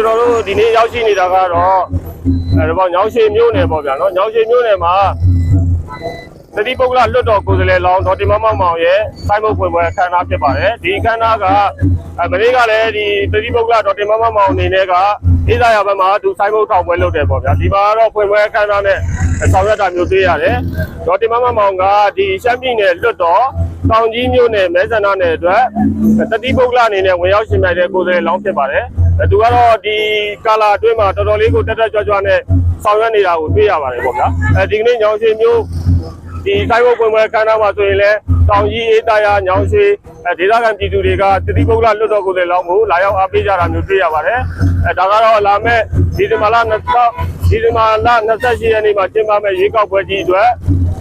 ကျွန်တော်တို့ဒီနေ့ရောက်ရှိနေတာကတော့အဲဒီပေါ့ညောင်ရှိမြို့နယ်ပေါ့ဗျာနော်ညောင်ရှိမြို့နယ်မှာသတိပုဂ္ဂလလွတ်တော်ကိုယ်စားလှယ်လောင်းဒေါ်တင်မမောင်မောင်ရဲ့စိုင်းမုတ်ဖွင့်ပွဲအခမ်းအနားဖြစ်ပါတယ်ဒီအခမ်းအနားကအဲမနေ့ကလည်းဒီသတိပုဂ္ဂလဒေါ်တင်မမောင်မောင်အနေနဲ့ကဣဇာရဘက်မှာသူစိုင်းမုတ်ထောင်ပွဲလုပ်တယ်ပေါ့ဗျာဒီမှာကတော့ဖွင့်ပွဲအခမ်းအနားနဲ့ဆောင်ရွက်တာမျိုးတွေ့ရတယ်ဒေါ်တင်မမောင်ကဒီရှမ်းပြည်နယ်လွတ်တော်တောင်ကြီးမြို့နယ်မဲဆန္ဒနယ်အတွက်တတိပုဂ္ဂလအနေနဲ့ဝင်ရောက်ရှင်ပြိုင်တဲ့ကိုယ်စားလှယ်လောင်းဖြစ်ပါတယ် သူကတော့ဒီကာလာအတွင်းမှာတော်တော်လေးကိုတက်တက်ကြွကြွနဲ့ဆောင်ရွက်နေတာကိုတွေ့ရပါတယ်ပေါ့ဗျာအဲဒီကနေ့ညောင်ရှင်မျိုးဒီတိုင်းဘုတ်ပွင့်ပွဲခမ်းနားမှာဆိုရင်လည်းတောင်ကြီးအေးတရားညောင်ရှိ အဲဒေသခံပြည်သူတွေကတတိပုဂ္ဂလလွတ်တော်ကိုယ်စားလှယ်လောင်းကိုလာရောက်အားပေးကြတာမျိုးတွေ့ရပါတယ်အဲဒါကတော့လာမဲ့ဒီဇင်ဘာလ20ဒီဇင်ဘာလ28ရက်နေ့မှာကျင်းပမယ့်ရွေးကောက်ပွဲကြီးအတွက်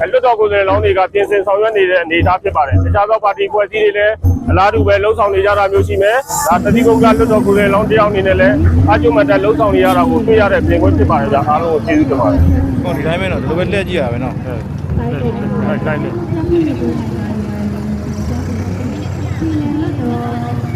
အဲလွတ်တော်ကိုယ်စားလှယ်လောင်းတွေကပြင်ဆင်ဆောင်ရွက်နေတဲ့အနေအထားဖြစ်ပါတယ်တခြားသောပါတီဖွဲ့စည်းတွေလည်းအလားတူပဲလှုံ့ဆော်နေကြတာမျိုးရှိမယ်ဒါတတိပုဂ္ဂလလွတ်တော်ကိုယ်စားလှယ်လောင်းတယောက်အနေနဲ့လည်းအကျုံမတက်လှုံ့ဆော်နေရတာကိုတွေ့ရတဲ့ပြင်ခွင့်ဖြစ်ပါတယ်ဗျာအားလုံးကိုကျေးဇူးတင်ပါတယ်ဟောဒီတိုင်းပဲနော်ဒီလိုပဲလှည့်ကြည့်ရတာပဲနော်အဲတိုင်း နေ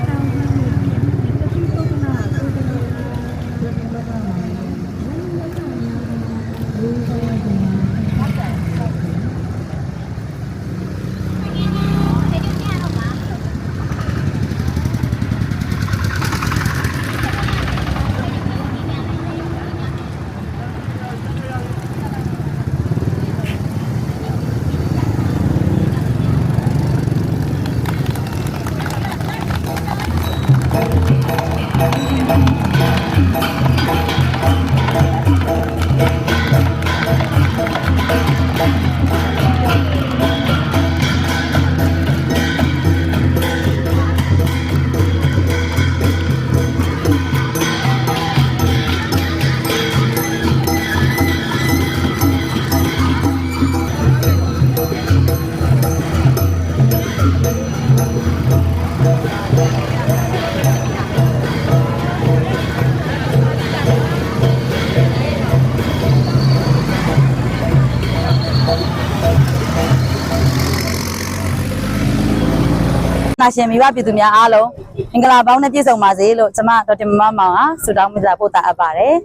နာရှင်မိဘပြည်သူများအားလုံးမင်္ဂလာပေါင်းနဲ့ပြည့်စုံပါစေလို့ကျွန်မဒေါက်တာမမမောင်ဟာဆုတောင်းမေတ္တာပို့တာအပ်ပါတယ်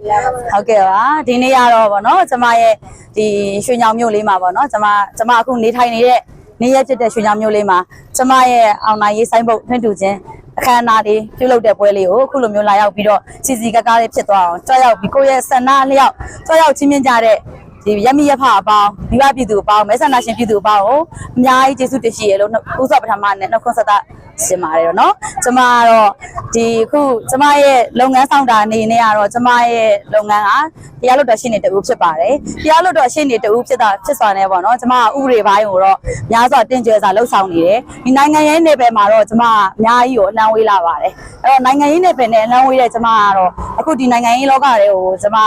ဟုတ်ကဲ့ပါဒီနေ့ကတော့ဗောနော်ကျွန်မရဲ့ဒီရွှေညောင်မြို့လေးမှာဗောနော်ကျွန်မကျွန်မအခုနေထိုင်နေတဲ့နေရက်ဖြစ်တဲ့ရွှေညောင်မြို့လေးမှာကျွန်မရဲ့အောင်နိုင်ရေးဆိုင်ဘုတ်ထွန်းတူခြင်းအခမ်းအနားလေးပြုလုပ်တဲ့ပွဲလေးကိုအခုလိုမျိုးလာရောက်ပြီးတော့စီစီကားကားလေးဖြစ်သွားအောင်ကြွရောက်ပြီးကိုယ့်ရဲ့ဆန္ဒအလျောက်ကြွရောက်ချင်းမြင့်ကြတဲ့ ဒီရမီရဖအပေါင်းမိဘပြည်သူအပေါင်းမဲဆန္ဒရှင်ပြည်သူအပေါင်းကိုအများကြီးကျေးဇူးတင်ရှိရလို့ဥစ္စာပထမနဲ့နှုတ်ခွန်းဆက်တာရှင်ပါတယ်တော့เนาะကျမကတော့ဒီခုကျမရဲ့လုပ်ငန်းဆောင်တာအနေနဲ့ကတော့ကျမရဲ့လုပ်ငန်းက တရားလွတ်တော်ရှင်းနေတူဖြစ်ပါတယ်တရားလွတ်တော်ရှင်းနေတူဖြစ်တာဖြစ်စွာနဲ့ပေါ့နော်ကျမကဥပဒေပိုင်းကိုတော့များစွာတင်ကြွယ်စာလှုပ်ဆောင်နေတယ်ဒီနိုင်ငံရေးနယ်ပယ်မှာတော့ကျမကအများကြီးကိုအနှံဝေးလာပါတယ်အဲ့တော့နိုင်ငံရေးနယ်ပယ်နဲ့အနှံဝေးတဲ့ကျမကတော့အခုဒီနိုင်ငံရေးလောကတွေကိုကျမ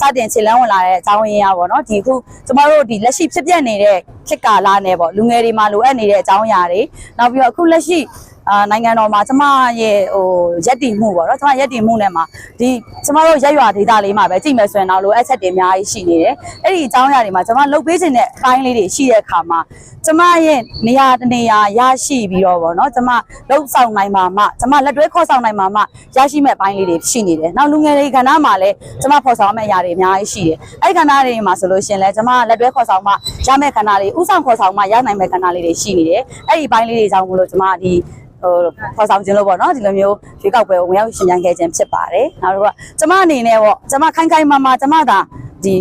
စတင်ခြေလန်းဝင်လာတဲ့အကြောင်းရင်းရပါတော့ဒီအခုကျမတို့ဒီလက်ရှိဖြစ်ပျက်နေတဲ့ခေတ်ကာလနဲ့ပေါ့လူငယ်တွေမှာလိုအပ်နေတဲ့အကြောင်းအရာတွေနောက်ပြီးတော့အခုလက်ရှိအာနိုင်ငံတော်မှာကျမရဲ့ဟိုရက်တည်မှုပေါ့နော်ကျမရက်တည်မှုနဲ့မှာဒီကျမတို့ရက်ရွာဒေသလေးမှာပဲကြည့်မယ်ဆိုရင်တော့လိုအပ်ချက်တွေအများကြီးရှိနေတယ်အဲ့ဒီအကြောင်းအရာတွေမှာကျမလှုပ်ပေးခြင်းတဲ့အပိုင်းလေးတွေရှိတဲ့အခါမှာကျမရဲ့နေရာတနေရာရရှိပြီးတော့ပေါ့နော်ကျမလှုပ်ဆောင်နိုင်မှာမှကျမလက်တွဲခေါ်ဆောင်နိုင်မှာမှရရှိမဲ့အပိုင်းလေးတွေရှိနေတယ်နောက်လူငယ်တွေကဏ္ဍမှာလည်းကျမဖော်ဆောင်မဲ့အရာတွေအများကြီးရှိတယ်အဲ့ဒီကဏ္ဍတွေမှာဆိုလို့ရှိရင်လည်းကျမလက်တွဲခေါ်ဆောင်မှရမဲ့ကဏ္ဍတွေဥဆောင်ခေါ်ဆောင်မှရနိုင်မဲ့ကဏ္ဍလေးတွေရှိနေတယ်အဲ့ဒီအပိုင်းလေးတွေကြောင့်မလို့ကျမဒီ ဟိုဖော်ဆောင်ခြင်းလို့ပေါ့နော်ဒီလိုမျိုးရွေးကောက်ပွဲကိုဝင်ရောက်ရှင်ပြိုင်ခဲ့ခြင်းဖြစ်ပါတယ်နောက်တော့ကျမအနေနဲ့ပေါ့ကျမခိုင်ခိုင်မာမာကျမသာဒီ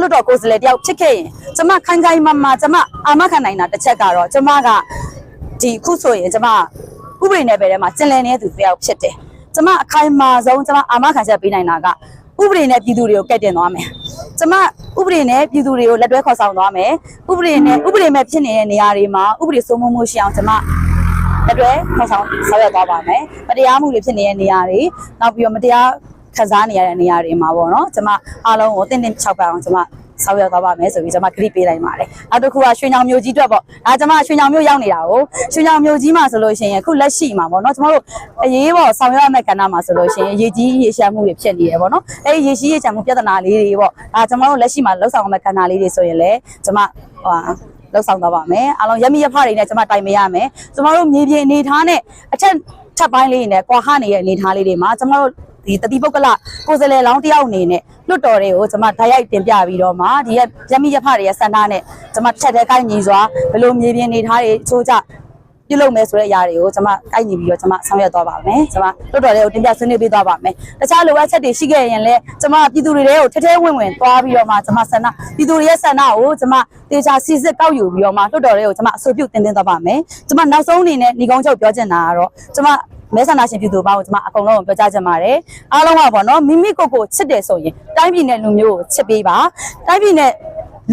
လွတ်တော်ကိုယ်စားလှယ်တယောက်ဖြစ်ခဲ့ရင်ကျမခိုင်ခိုင်မာမာကျမအာမခံနိုင်တာတစ်ချက်ကတော့ကျမကဒီခုဆိုရင်ကျမဥပဒေနယ်ပယ်ထဲမှာကျင်လည်နေတဲ့သူတစ်ယောက်ဖြစ်တယ်ကျမအခိုင်မာဆုံးကျမအာမခံချက်ပေးနိုင်တာကဥပဒေနဲ့ပြည်သူတွေကိုကဲ့တင်သွားမယ်ကျမဥပဒေနဲ့ပြည်သူတွေကိုလက်တွဲခေါ်ဆောင်သွားမယ်ဥပဒေနဲ့ဥပဒေမဲ့ဖြစ်နေတဲ့နေရာတွေမှာဥပဒေစိုးမိုးမှုရှိအောင်ကျမ လက်တွဲခေါ်ဆောင်ဆောက်ရသွားပါမယ်။မတရားမှုတွေဖြစ်နေတဲ့နေရာတွေနောက်ပြီးတော့မတရားခံစားနေရတဲ့နေရာတွေမှာပေါ့နော်။ကျွန်မအားလုံးကိုတင့်တင့်၆ပတ်အောင်ကျွန်မဆောက်ရသွားပါမယ်ဆိုပြီးကျွန်မခရစ်ပေးလိုက်ပါတယ်။နောက်တစ်ခုကရွှေညောင်မျိုးကြီးအတွက်ပေါ့။ဒါကျွန်မရွှေညောင်မျိုးရောက်နေတာကိုရွှေညောင်မျိုးကြီးမှာဆိုလို့ရှိရင်အခုလက်ရှိမှာပေါ့နော်ကျွန်တော်တို့အရေးပေါ်ဆောင်ရွက်ရမယ့်ကဏ္ဍမှာဆိုလို့ရှိရင်ရေကြီးရေရှမ်းမှုတွေဖြစ်နေတယ်ပေါ့နော်။အဲဒီရေကြီးရေရှမ်းမှုပြဿနာလေးတွေပေါ့။ဒါကျွန်တော်တို့လက်ရှိမှာလှုပ်ဆောင်ရမယ့်ကဏ္ဍလေးတွေဆိုရင်လည်းကျွန်မဟို လောက်ဆောင်သွားပါမယ်အားလုံးရမီရဖတွေနဲ့ကျွန်မတိုင်ပေးရမယ်ကျွန်တော်တို့မြေပြင်အနေထားနဲ့အထက်ထပ်ပိုင်းလေးနဲ့ကွာဟနေတဲ့အနေထားလေးတွေမှာကျွန်တော်တို့ဒီတတိပုဂ္ဂလကိုယ်စားလှယ်လောင်းတယောက်အနေနဲ့လွတ်တော်တွေကိုကျွန်မဓာတ်ရိုက်တင်ပြပြီးတော့မှဒီရက်ရမီရဖတွေရဲ့စန္ဒနဲ့ကျွန်မတစ်ချက်တည်းကိုက်ညီစွာဘယ်လိုမြေပြင်နေထားတွေအချိုးကျ ပြုလုပ်မယ်ဆိုတဲ့အရာတွေကိုကျွန်မကိုက်ညီပြီးတော့ကျွန်မဆောင်ရွက်သွားပါမယ်ကျွန်မလွတ်တော်တွေကိုတင်ပြဆွေးနွေးပေးသွားပါမယ်တခြားလိုအပ်ချက်တွေရှိခဲ့ရင်လည်းကျွန်မပြည်သူတွေတွေကိုထဲထဲဝင်ဝင်သွားပြီးတော့မှကျွန်မဆန္ဒပြည်သူတွေရဲ့ဆန္ဒကိုကျွန်မတေချာစီစစ်ကောက်ယူပြီးတော့မှလွတ်တော်တွေကိုကျွန်မအဆိုပြုတင်သွင်းသွားပါမယ်ကျွန်မနောက်ဆုံးအနေနဲ့ညီကုန်းချုပ်ပြောချင်တာကတော့ကျွန်မမဲဆန္ဒရှင်ပြည်သူပေါင်းကိုကျွန်မအကုန်လုံးကိုပြောကြားချင်ပါတယ်အားလုံးကပေါ့နော်မိမိကိုယ်ကိုချစ်တယ်ဆိုရင်တိုင်းပြည်နဲ့လူမျိုးကိုချစ်ပေးပါတိုင်းပြည်နဲ့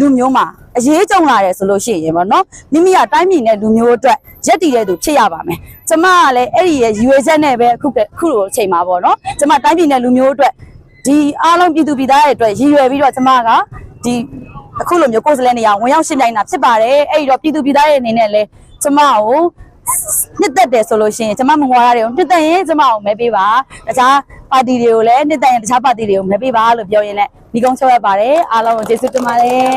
လူမျိုးမှာ အရေးကြုံလာတယ်ဆိုလို့ရှိရင်ပေါ့နော်မိမိကတိုင်းပြည်နဲ့လူမျိုးအတွက်ရက်တည်တဲ့သူဖြစ်ရပါမယ်ကျမကလည်းအဲ့ဒီရဲ့ရည်ရွယ်ချက်နဲ့ပဲအခုကအခုလိုအချိန်မှာပေါ့နော်ကျမတိုင်းပြည်နဲ့လူမျိုးအတွက်ဒီအားလုံးပြည်သူပြည်သားတွေအတွက်ရည်ရွယ်ပြီးတော့ကျမကဒီအခုလိုမျိုးကိုယ်စားလှယ်နေရာဝင်ရောက်ရှင်းပြနေတာဖြစ်ပါတယ်အဲ့ဒီတော့ပြည်သူပြည်သားတွေအနေနဲ့လည်းကျမကိုနှစ်သက်တယ်ဆိုလို့ရှိရင်ကျမမငွားရတယ်နှစ်သက်ရင်ကျမကိုမဲပေးပါတခြား ပါတီတွေကိုလည်းနှစ်သက်ရင်တခြားပါတီတွေကိုမပေးပါလို့ပြောရင်လည်းဒီကုန်းချောက်ရပါတယ်အားလုံးကိုကျေးဇူးတင်ပါတယ်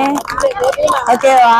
ဟုတ်ကဲ့ပါ